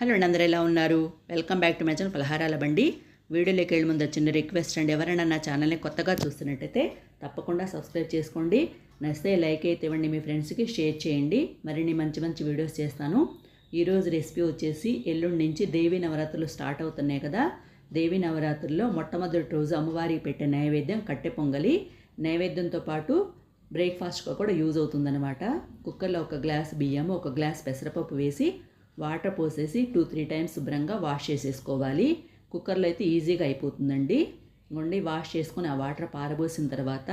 Hello అండి అందరూ ఎలా ఉన్నారు? Welcome back to my channel పలహారాల బండి వీడియోలోకి వెళ్ళి ముందు చిన్న రిక్వెస్ట్ అండి. ఎవరైనా నా ఛానల్ని కొత్తగా చూస్తున్నట్టయితే తప్పకుండా సబ్స్క్రైబ్ చేసుకోండి. నచ్చితే లైక్ అయితే ఇవ్వండి మీ ఫ్రెండ్స్కి షేర్ చేయండి. మరిన్ని మంచి మంచి వీడియోస్ చేస్తాను. ఈరోజు రెసిపీ వచ్చేసి ఎల్లుండి నుంచి దేవి నవరాత్రులు స్టార్ట్ అవుతున్నాయి కదా. దేవి నవరాత్రుల్లో మొట్టమొదటి రోజు అమ్మవారికి పెట్టే నైవేద్యం కట్టె పొంగలి. నైవేద్యంతో పాటు బ్రేక్ఫాస్ట్గా కూడా యూజ్ అవుతుందన్నమాట. కుక్కర్లో ఒక గ్లాస్ బియ్యము ఒక గ్లాస్ పెసరపప్పు వేసి వాటర్ పోసేసి టూ త్రీ టైమ్స్ శుభ్రంగా వాష్ చేసేసుకోవాలి. కుక్కర్లో అయితే ఈజీగా అయిపోతుందండి. ఉండి వాష్ చేసుకుని ఆ వాటర్ పారబోసిన తర్వాత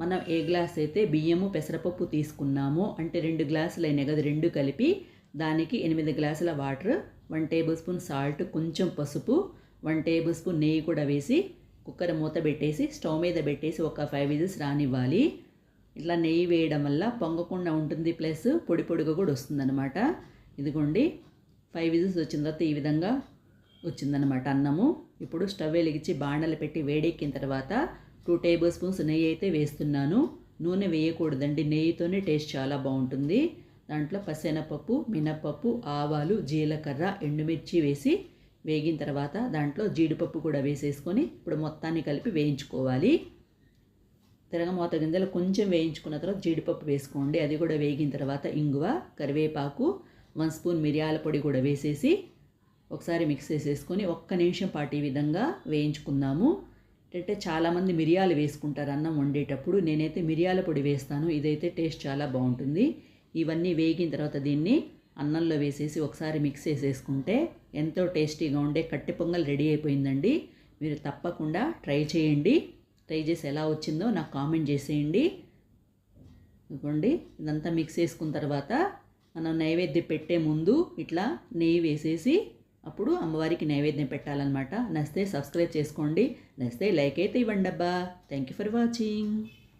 మనం ఏ గ్లాస్ అయితే బియ్యము పెసరపప్పు తీసుకున్నామో అంటే రెండు గ్లాసులు అయినాయి కదా రెండు కలిపి దానికి ఎనిమిది గ్లాసుల water one table spoon salt కొంచెం పసుపు వన్ టేబుల్ స్పూన్ నెయ్యి కూడా వేసి కుక్కర్ మూత పెట్టేసి స్టవ్ మీద పెట్టేసి ఒక ఫైవ్ విజిల్స్ రానివ్వాలి. ఇట్లా నెయ్యి వేయడం వల్ల పొంగకుండా ఉంటుంది ప్లస్ పొడి పొడిగా కూడా వస్తుందన్నమాట. ఇదిగోండి ఫైవ్ విజిల్స్ వచ్చిన తర్వాత ఈ విధంగా వచ్చిందనమాట అన్నము. ఇప్పుడు స్టవ్ వెలిగించి బాండలు పెట్టి వేడెక్కిన తర్వాత టూ టేబుల్ స్పూన్స్ నెయ్యి అయితే వేస్తున్నాను. నూనె వేయకూడదండి నెయ్యితోనే టేస్ట్ చాలా బాగుంటుంది. దాంట్లో పసెనపప్పు మినప్పప్పు ఆవాలు జీలకర్ర ఎండుమిర్చి వేసి వేగిన తర్వాత దాంట్లో జీడిపప్పు కూడా వేసేసుకొని ఇప్పుడు మొత్తాన్ని కలిపి వేయించుకోవాలి. తిరగమూత గింజలు కొంచెం వేయించుకున్న తర్వాత జీడిపప్పు వేసుకోండి. అది కూడా వేగిన తర్వాత ఇంగువ కరివేపాకు వన్ స్పూన్ మిరియాల పొడి కూడా వేసేసి ఒకసారి మిక్స్ చేసేసుకొని ఒక్క నిమిషం పాటు ఈ విధంగా వేయించుకుందాము. అంటే చాలామంది మిరియాలు వేసుకుంటారు అన్నం వండేటప్పుడు. నేనైతే మిరియాల పొడి వేస్తాను. ఇదైతే టేస్ట్ చాలా బాగుంటుంది. ఇవన్నీ వేగిన తర్వాత దీన్ని అన్నంలో వేసేసి ఒకసారి మిక్స్ చేసేసుకుంటే ఎంతో టేస్టీగా ఉండే కట్టె పొంగల్ రెడీ అయిపోయిందండి. మీరు తప్పకుండా ట్రై చేయండి. ట్రై చేసి ఎలా వచ్చిందో నాకు కామెంట్ చేసేయండి. ఇదిగోండి ఇదంతా మిక్స్ చేసుకున్న తర్వాత మనం నైవేద్యం పెట్టే ముందు ఇట్లా నెయ్యి వేసేసి అప్పుడు అమ్మవారికి నైవేద్యం పెట్టాలన్నమాట. నచ్చితే సబ్స్క్రైబ్ చేసుకోండి. నచ్చితే లైక్ అయితే ఇవ్వండి అబ్బా థ్యాంక్ యూ ఫర్ వాచింగ్